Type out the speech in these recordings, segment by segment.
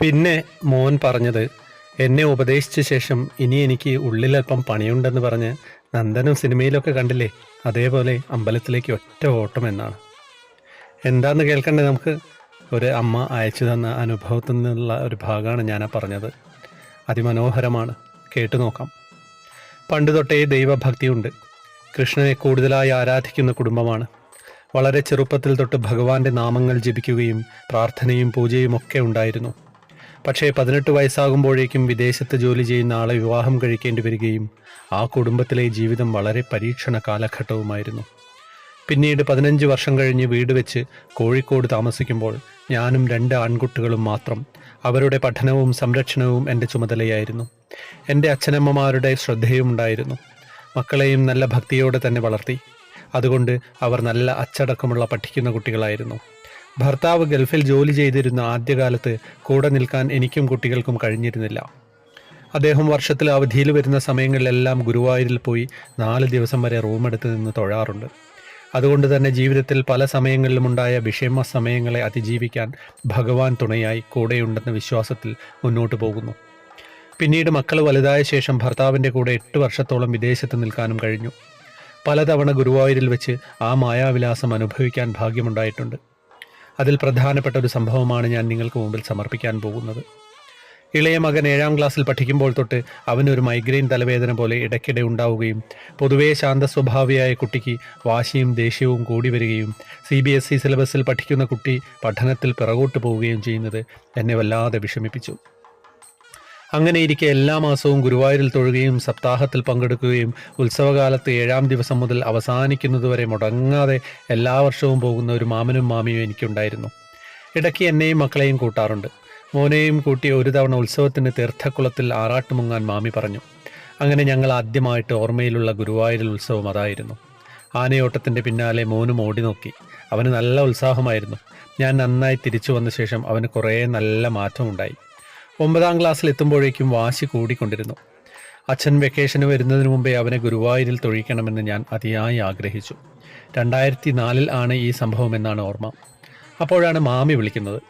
പിന്നെ മോൻ പറഞ്ഞത് എന്നെ ഉപദേശിച്ച ശേഷം ഇനി എനിക്ക് ഉള്ളിലല്പം പണിയുണ്ടെന്ന് പറഞ്ഞ് നന്ദനും സിനിമയിലൊക്കെ കണ്ടില്ലേ അതേപോലെ അമ്പലത്തിലേക്ക് ഒറ്റ ഓട്ടം എന്നാണ്. എന്താന്ന് കേൾക്കണ്ടേ നമുക്ക്? ഒരു അമ്മ അയച്ചു തന്ന അനുഭവത്തിൽ നിന്നുള്ള ഒരു ഭാഗമാണ് ഞാൻ പറഞ്ഞത്. അതിമനോഹരമാണ്. കേട്ടു നോക്കാം. പണ്ട് തൊട്ടേ ദൈവഭക്തിയുണ്ട്. കൃഷ്ണനെ കൂടുതലായി ആരാധിക്കുന്ന കുടുംബമാണ്. വളരെ ചെറുപ്പത്തിൽ തൊട്ട് ഭഗവാന്റെ നാമങ്ങൾ ജപിക്കുകയും പ്രാർത്ഥനയും പൂജയും ഒക്കെ ഉണ്ടായിരുന്നു. പക്ഷേ പതിനെട്ട് വയസ്സാകുമ്പോഴേക്കും വിദേശത്ത് ജോലി ചെയ്യുന്ന ആളെ വിവാഹം കഴിക്കേണ്ടി വരികയും ആ കുടുംബത്തിലെ ജീവിതം വളരെ പരീക്ഷണ കാലഘട്ടവുമായിരുന്നു. പിന്നീട് പതിനഞ്ച് വർഷം കഴിഞ്ഞ് വീട് വെച്ച് കോഴിക്കോട് താമസിക്കുമ്പോൾ ഞാനും രണ്ട് ആൺകുട്ടികളും മാത്രം അവരുടെ പഠനവും സംരക്ഷണവും എന്റെ ചുമതലയായിരുന്നു. എന്റെ അച്ഛനമ്മമാരുടെ ശ്രദ്ധയും ഉണ്ടായിരുന്നു. മക്കളെയും നല്ല ഭക്തിയോടെ തന്നെ വളർത്തി. അതുകൊണ്ട് അവർ നല്ല അച്ചടക്കമുള്ള പഠിക്കുന്ന കുട്ടികളായിരുന്നു. ഭർത്താവ് ഗൾഫിൽ ജോലി ചെയ്തിരുന്ന ആദ്യകാലത്ത് കൂടെ നിൽക്കാൻ എനിക്കും കുട്ടികൾക്കും കഴിഞ്ഞിരുന്നില്ല. അദ്ദേഹം വർഷത്തിൽ അവധിയിൽ വരുന്ന സമയങ്ങളിലെല്ലാം ഗുരുവായൂരിൽ പോയി നാല് ദിവസം വരെ റൂമെടുത്ത് നിന്ന് തൊഴാറുണ്ട്. അതുകൊണ്ട് തന്നെ ജീവിതത്തിൽ പല സമയങ്ങളിലും ഉണ്ടായ വിഷമ സമയങ്ങളെ അതിജീവിക്കാൻ ഭഗവാൻ തുണയായി കൂടെയുണ്ടെന്ന വിശ്വാസത്തിൽ മുന്നോട്ട് പോകുന്നു. പിന്നീട് മക്കൾ വലുതായ ശേഷം ഭർത്താവിന്റെ കൂടെ എട്ട് വർഷത്തോളം വിദേശത്ത് നിൽക്കാനും കഴിഞ്ഞു. പലതവണ ഗുരുവായൂരിൽ വെച്ച് ആ മായാവിലാസം അനുഭവിക്കാൻ ഭാഗ്യമുണ്ടായിട്ടുണ്ട്. അതിൽ പ്രധാനപ്പെട്ട ഒരു സംഭവമാണ് ഞാൻ നിങ്ങൾക്ക് മുമ്പിൽ സമർപ്പിക്കാൻ പോകുന്നത്. ഇളയ മകൻ ഏഴാം ക്ലാസ്സിൽ പഠിക്കുമ്പോൾ തൊട്ട് അവനൊരു മൈഗ്രെയിൻ തലവേദന പോലെ ഇടയ്ക്കിടെ ഉണ്ടാവുകയും പൊതുവേ ശാന്ത സ്വഭാവിയായ കുട്ടിക്ക് വാശിയും ദേഷ്യവും കൂടി വരികയും സി ബി എസ് ഇ സിലബസിൽ പഠിക്കുന്ന കുട്ടി പഠനത്തിൽ പിറകോട്ട് പോവുകയും ചെയ്യുന്നത് എന്നെ വല്ലാതെ വിഷമിപ്പിച്ചു. അങ്ങനെ ഇരിക്കെ എല്ലാ മാസവും ഗുരുവായൂരിൽ തൊഴുകയും സപ്താഹത്തിൽ പങ്കെടുക്കുകയും ഉത്സവകാലത്ത് ഏഴാം ദിവസം മുതൽ അവസാനിക്കുന്നതുവരെ മുടങ്ങാതെ എല്ലാ വർഷവും പോകുന്ന ഒരു മാമനും മാമിയും എനിക്കുണ്ടായിരുന്നു. ഇടയ്ക്ക് എന്നെയും മക്കളെയും കൂട്ടാറുണ്ട്. മോനെയും കൂട്ടി ഒരു തവണ ഉത്സവത്തിന് തീർത്ഥക്കുളത്തിൽ ആറാട്ടുമുങ്ങാൻ മാമി പറഞ്ഞു. അങ്ങനെ ഞങ്ങൾ ആദ്യമായിട്ട് ഓർമ്മയിലുള്ള ഗുരുവായൂരിൽ ഉത്സവം അതായിരുന്നു. ആനയോട്ടത്തിന്റെ പിന്നാലെ മോനും ഓടി നോക്കി. അവന് നല്ല ഉത്സാഹമായിരുന്നു. ഞാൻ നന്നായി തിരിച്ചു വന്ന ശേഷം അവന് കുറേ നല്ല മാറ്റമുണ്ടായി. ഒമ്പതാം ക്ലാസ്സിൽ എത്തുമ്പോഴേക്കും വാശി കൂടിക്കൊണ്ടിരുന്നു. അച്ഛൻ വെക്കേഷന് വരുന്നതിന് മുമ്പേ അവനെ ഗുരുവായൂരിൽ തൊഴിക്കണമെന്ന് ഞാൻ അതിയായി ആഗ്രഹിച്ചു. രണ്ടായിരത്തി നാലിൽ ആണ് ഈ സംഭവം എന്നാണ് ഓർമ്മ. അപ്പോഴാണ് മാമി വിളിക്കുന്നത്.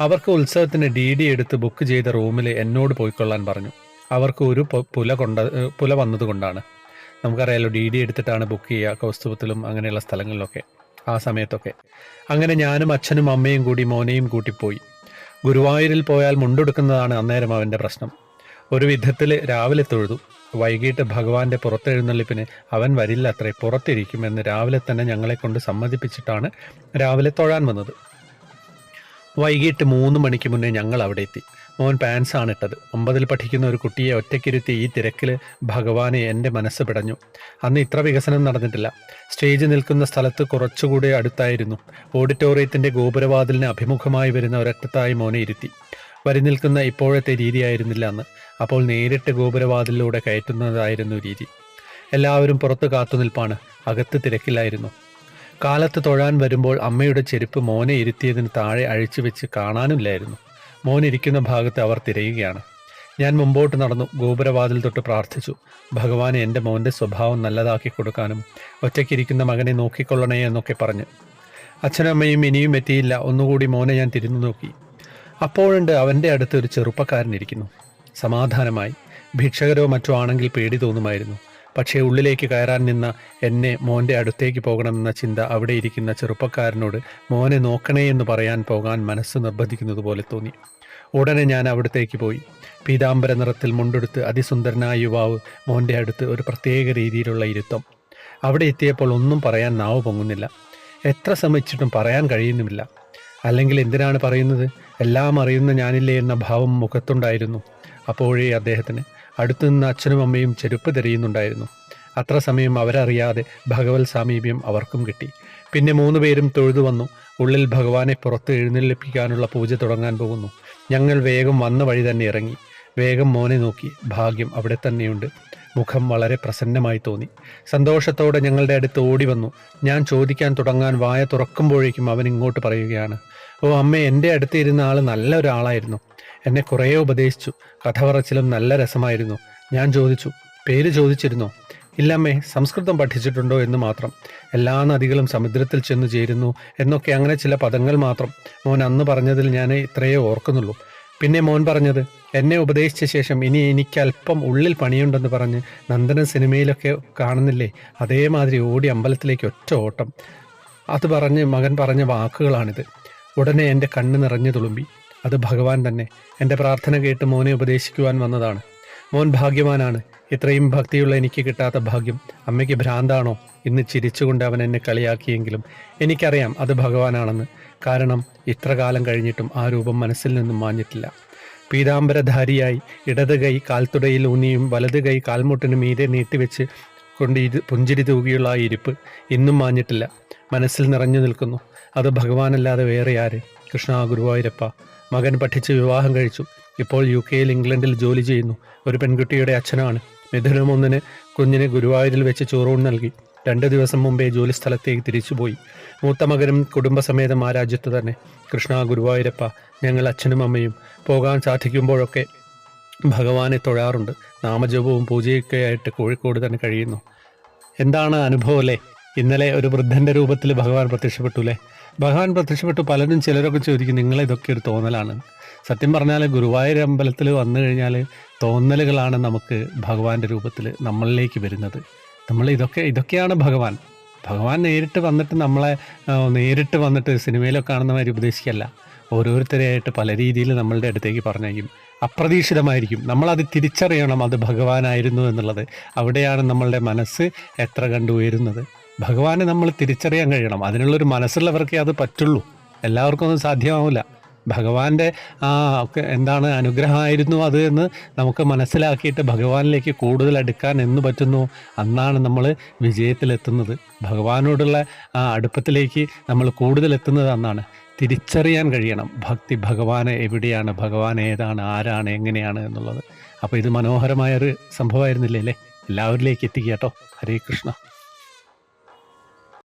അവർക്ക് ഉത്സവത്തിന് ഡി ഡി എടുത്ത് ബുക്ക് ചെയ്ത റൂമിൽ എന്നോട് പോയിക്കൊള്ളാൻ പറഞ്ഞു. അവർക്ക് ഒരു പുല കൊണ്ട പുല വന്നതുകൊണ്ടാണ്. നമുക്കറിയാലോ ഡി ഡി എടുത്തിട്ടാണ് ബുക്ക് ചെയ്യുക കൗസ്തുഭത്തിലും അങ്ങനെയുള്ള സ്ഥലങ്ങളിലൊക്കെ ആ സമയത്തൊക്കെ. അങ്ങനെ ഞാനും അച്ഛനും അമ്മയും കൂടി മോനെയും കൂട്ടിപ്പോയി. ഗുരുവായൂരിൽ പോയാൽ മുണ്ടെടുക്കുന്നതാണ് അന്നേരം അവന്റെ പ്രശ്നം. ഒരു വിധത്തിൽ രാവിലെ തൊഴുതു. വൈകിട്ട് ഭഗവാന്റെ പുറത്തെഴുന്നള്ളിപ്പിന് അവൻ വരില്ല അത്രേ പുറത്തിരിക്കുമെന്ന് രാവിലെ തന്നെ ഞങ്ങളെ കൊണ്ട് സമ്മതിപ്പിച്ചിട്ടാണ് രാവിലെ തൊഴാൻ വന്നത്. വൈകിട്ട് മൂന്ന് മണിക്ക് മുന്നേ ഞങ്ങൾ അവിടെ എത്തി. മോൻ പാൻസ് ആണ് ഇട്ടത്. ഒമ്പതിൽ പഠിക്കുന്ന ഒരു കുട്ടിയെ ഒറ്റയ്ക്കിരുത്തി ഈ തിരക്കിൽ ഭഗവാനെ എന്റെ മനസ്സ് പിടഞ്ഞു. അന്ന് ഇത്ര വികസനം നടന്നിട്ടില്ല. സ്റ്റേജ് നിൽക്കുന്ന സ്ഥലത്ത് കുറച്ചുകൂടി അടുത്തായിരുന്നു. ഓഡിറ്റോറിയത്തിന്റെ ഗോപുരവാതിലിന് അഭിമുഖമായി വരുന്ന ഒരറ്റത്തായി മോനെ ഇരുത്തി. വരി നിൽക്കുന്ന ഇപ്പോഴത്തെ രീതിയായിരുന്നില്ല അന്ന്. അപ്പോൾ നേരിട്ട് ഗോപുരവാതിലിലൂടെ കയറ്റുന്നതായിരുന്നു രീതി. എല്ലാവരും പുറത്ത് കാത്തുനിൽപ്പാണ്. അകത്ത് തിരക്കിലായിരുന്നു. കാലത്ത് തൊഴാൻ വരുമ്പോൾ അമ്മയുടെ ചെരുപ്പ് മോനെ ഇരുത്തിയതിന് താഴെ അഴിച്ചു വെച്ച് കാണാനില്ലായിരുന്നു. മോൻ ഇരിക്കുന്ന ഭാഗത്ത് അവർ തിരയുകയാണ്. ഞാൻ മുമ്പോട്ട് നടന്നു ഗോപുരവാതിൽ തൊട്ട് പ്രാർത്ഥിച്ചു ഭഗവാനെ എന്റെ മോന്റെ സ്വഭാവം നല്ലതാക്കി കൊടുക്കാനും ഒറ്റയ്ക്കിരിക്കുന്ന മകനെ നോക്കിക്കൊള്ളണേ എന്നൊക്കെ പറഞ്ഞു. അച്ഛനമ്മയും ഇനിയും എത്തിയില്ല ഒന്നുകൂടി മോനെ ഞാൻ തിരിഞ്ഞു നോക്കി. അപ്പോഴുണ്ട് അവന്റെ അടുത്ത് ഒരു ചെറുപ്പക്കാരൻ ഇരിക്കുന്നു. സമാധാനമായി. ഭിക്ഷകരോ മറ്റോ ആണെങ്കിൽ പേടി തോന്നുമായിരുന്നു. പക്ഷേ ഉള്ളിലേക്ക് കയറാൻ നിന്ന എന്നെ മോന്റെ അടുത്തേക്ക് പോകണമെന്ന ചിന്ത അവിടെ ഇരിക്കുന്ന ചെറുപ്പക്കാരനോട് മോനെ നോക്കണേ എന്ന് പറയാൻ പോകാൻ മനസ്സ് നിർബന്ധിക്കുന്നത് പോലെ തോന്നി. ഉടനെ ഞാൻ അവിടത്തേക്ക് പോയി. പീതാംബര നിറത്തിൽ മുണ്ടെടുത്ത് അതിസുന്ദരനായ യുവാവ് മോന്റെ അടുത്ത് ഒരു പ്രത്യേക രീതിയിലുള്ള ഇരുത്തം. അവിടെ എത്തിയപ്പോൾ ഒന്നും പറയാൻ നാവ് പൊങ്ങുന്നില്ല. എത്ര ശ്രമിച്ചിട്ടും പറയാൻ കഴിയുന്നുമില്ല. അല്ലെങ്കിൽ എന്തിനാണ് പറയുന്നത്? എല്ലാം അറിയുന്ന ഞാനില്ലേ എന്ന ഭാവം മുഖത്തുണ്ടായിരുന്നു അപ്പോഴേ അദ്ദേഹത്തിന്. അടുത്തു നിന്ന് അച്ഛനും അമ്മയും ചെരുപ്പ് തിരയുന്നുണ്ടായിരുന്നു അത്ര സമയം അവരറിയാതെ ഭഗവത് സാമീപ്യം അവർക്കും കിട്ടി. പിന്നെ മൂന്ന് പേരും തൊഴുതു വന്നു. ഉള്ളിൽ ഭഗവാനെ പുറത്ത് എഴുന്നള്ളിപ്പിക്കാനുള്ള പൂജ തുടങ്ങാൻ പോകുന്നു. ഞങ്ങൾ വേഗം വന്ന വഴി തന്നെ ഇറങ്ങി. വേഗം മോനെ നോക്കി. ഭാഗ്യം അവിടെ തന്നെയുണ്ട്. മുഖം വളരെ പ്രസന്നമായി തോന്നി. സന്തോഷത്തോടെ ഞങ്ങളുടെ അടുത്ത് ഓടി വന്നു ഞാൻ ചോദിക്കാൻ തുടങ്ങാൻ വായ തുറക്കുമ്പോഴേക്കും അവൻ ഇങ്ങോട്ട് പറയുകയാണ് ഓ അമ്മ എന്റെ അടുത്ത് ഇരുന്ന ആൾ നല്ല ഒരാളായിരുന്നു. എന്നെ കുറേ ഉപദേശിച്ചു. കഥ പറച്ചിലും നല്ല രസമായിരുന്നു. ഞാൻ ചോദിച്ചു പേര് ചോദിച്ചിരുന്നോ? ഇല്ലമ്മേ സംസ്കൃതം പഠിച്ചിട്ടുണ്ടോ എന്ന് മാത്രം. എല്ലാ നദികളും സമുദ്രത്തിൽ ചെന്ന് ചേരുന്നു എന്നൊക്കെ അങ്ങനെ ചില പദങ്ങൾ മാത്രം. മോൻ അന്ന് പറഞ്ഞതിൽ ഞാൻ ഇത്രയേ ഓർക്കുന്നുള്ളൂ. പിന്നെ മോൻ പറഞ്ഞത് എന്നെ ഉപദേശിച്ച ശേഷം ഇനി എനിക്ക് അല്പം ഉള്ളിൽ പണിയുണ്ടെന്ന് പറഞ്ഞ് നന്ദനൻ സിനിമയിലൊക്കെ കാണുന്നില്ലേ? അതേമാതിരി ഓടി അമ്പലത്തിലേക്ക് ഒറ്റ ഓട്ടം. അത് പറഞ്ഞ് മകൻ പറഞ്ഞ വാക്കുകളാണിത്. ഉടനെ എന്റെ കണ്ണ് നിറഞ്ഞു തുളുമ്പി. അത് ഭഗവാൻ തന്നെ. എന്റെ പ്രാർത്ഥന കേട്ട് മോനെ ഉപദേശിക്കുവാൻ വന്നതാണ്. മോൻ ഭാഗ്യവാനാണ്. ഇത്രയും ഭക്തിയുള്ള എനിക്ക് കിട്ടാത്ത ഭാഗ്യം. അമ്മയ്ക്ക് ഭ്രാന്താണോ? ഇന്ന് ചിരിച്ചുകൊണ്ട് അവൻ എന്നെ കളിയാക്കിയെങ്കിലും എനിക്കറിയാം അത് ഭഗവാനാണെന്ന്. കാരണം ഇത്ര കാലം കഴിഞ്ഞിട്ടും ആ രൂപം മനസ്സിൽ നിന്നും മാഞ്ഞിട്ടില്ല. പീതാംബരധാരിയായി ഇടത് കൈ കാൽത്തുടയിൽ ഊന്നിയും വലത് കൈ കാൽമുട്ടിന് മീതെ നീട്ടിവെച്ച് കൊണ്ട് ഇത് പുഞ്ചിരി തൂകിയുള്ള ആ ഇരിപ്പ് ഇന്നും മാഞ്ഞിട്ടില്ല. മനസ്സിൽ നിറഞ്ഞു നിൽക്കുന്നു. അത് ഭഗവാനല്ലാതെ വേറെ ആര്? കൃഷ്ണ ഗുരുവായൂരപ്പ. മകൻ പഠിച്ച് വിവാഹം കഴിച്ചു. ഇപ്പോൾ യു കെയിൽ ഇംഗ്ലണ്ടിൽ ജോലി ചെയ്യുന്നു. ഒരു പെൺകുട്ടിയുടെ അച്ഛനാണ്. മിഥുനം ഒന്നിന് കുഞ്ഞിന് ഗുരുവായൂരിൽ വെച്ച് ചോറൂൺ നൽകി. രണ്ട് ദിവസം മുമ്പേ ജോലി സ്ഥലത്തേക്ക് തിരിച്ചുപോയി. മൂത്ത മകനും കുടുംബസമേതം ആ രാജ്യത്ത് തന്നെ. കൃഷ്ണ ഗുരുവായൂരപ്പ ഞങ്ങൾ അച്ഛനും അമ്മയും പോകാൻ സാധിക്കുമ്പോഴൊക്കെ ഭഗവാനെ തൊഴാറുണ്ട്. നാമജപവും പൂജയൊക്കെ ആയിട്ട് കോഴിക്കോട് തന്നെ കഴിയുന്നു. എന്താണ് അനുഭവം അല്ലേ? ഇന്നലെ ഒരു വൃദ്ധന്റെ രൂപത്തിൽ ഭഗവാൻ പ്രത്യക്ഷപ്പെട്ടു അല്ലേ? ഭഗവാൻ പ്രത്യക്ഷപ്പെട്ട് പലരും ചിലരൊക്കെ ചോദിക്കും നിങ്ങൾ ഇതൊക്കെ ഒരു തോന്നലാണ്. സത്യം പറഞ്ഞാൽ ഗുരുവായൂർ അമ്പലത്തിൽ വന്നു കഴിഞ്ഞാൽ തോന്നലുകളാണ് നമുക്ക് ഭഗവാന്റെ രൂപത്തിൽ നമ്മളിലേക്ക് വരുന്നത്. നമ്മൾ ഇതൊക്കെ ഇതൊക്കെയാണ് ഭഗവാൻ. ഭഗവാൻ നേരിട്ട് വന്നിട്ട് നമ്മളെ നേരിട്ട് വന്നിട്ട് സിനിമയിലൊക്കെ കാണുന്ന മാതിരി ഉപദേശിക്കല്ല ഓരോരുത്തരെയായിട്ട് പല രീതിയിൽ നമ്മളുടെ അടുത്തേക്ക് പറഞ്ഞേക്കും അപ്രതീക്ഷിതമായിരിക്കും. നമ്മളത് തിരിച്ചറിയണം അത് ഭഗവാനായിരുന്നു എന്നുള്ളത്. അവിടെയാണ് നമ്മളുടെ മനസ്സ് എത്ര കണ്ടു ഉയരുന്നത്. ഭഗവാനെ നമ്മൾ തിരിച്ചറിയാൻ കഴിയണം. അതിനുള്ളൊരു മനസ്സുള്ളവർക്കേ അത് പറ്റുള്ളൂ. എല്ലാവർക്കും ഒന്നും സാധ്യമാവില്ല. ഭഗവാന്റെ ആ എന്താണ് അനുഗ്രഹമായിരുന്നു അത് എന്ന് നമുക്ക് മനസ്സിലാക്കിയിട്ട് ഭഗവാനിലേക്ക് കൂടുതൽ അടുക്കാൻ എന്ന് പറ്റുന്നു. അന്നാണ് നമ്മൾ വിജയത്തിലെത്തുന്നത്. ഭഗവാനോടുള്ള ആ അടുപ്പത്തിലേക്ക് നമ്മൾ കൂടുതൽ എത്തുന്നത് അന്നാണ്. തിരിച്ചറിയാൻ കഴിയണം. ഭക്തി ഭഗവാനെ എവിടെയാണ്? ഭഗവാൻ ഏതാണ്? ആരാണ്? എങ്ങനെയാണ്? എന്നുള്ളത്. അപ്പോൾ ഇത് മനോഹരമായൊരു സംഭവമായിരുന്നില്ലേ അല്ലേ? എല്ലാവരിലേക്ക് എത്തിക്കുക കേട്ടോ. ഹരേ കൃഷ്ണ.